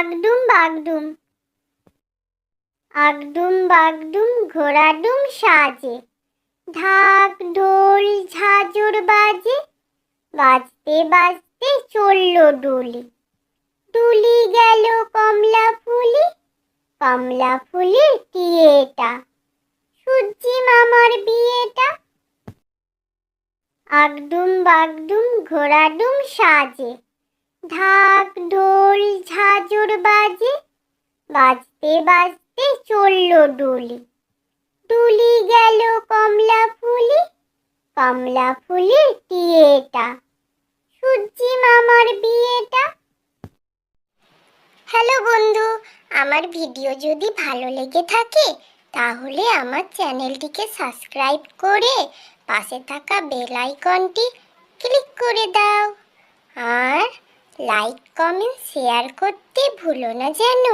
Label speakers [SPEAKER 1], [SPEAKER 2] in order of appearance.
[SPEAKER 1] আগডুম বাগডুম আগডুম বাগডুম ঘোড়াডুম সাজে। ঢাক, ঢোল ঝাঁজুর বাজে। বাজতে বাজতে চলল ডুলি। ডুলি গেল কমলা ফুলি কমলা ফুলি টিয়েটা। সুজি মামার বিয়েটা। আগডুম বাগডুম ঘোড়াডুম সাজে। ঢাক, ঢোল, ঝা বাজতে বাজতে চলল ডুলি। ডুলি গেল কমলা ফুলি, কমলা ফুলির টিয়েটা। সূর্যি মামার বিয়েটা। হ্যালো বন্ধু, আমার ভিডিও যদি ভালো লেগে থাকে, তাহলে আমার চ্যানেলটিকে সাবস্ক্রাইব করে পাশে থাকা বেল আইকনটি ক্লিক করে দাও। আর লাইক, কমেন্ট, শেয়ার করতে ভুলো না যেন।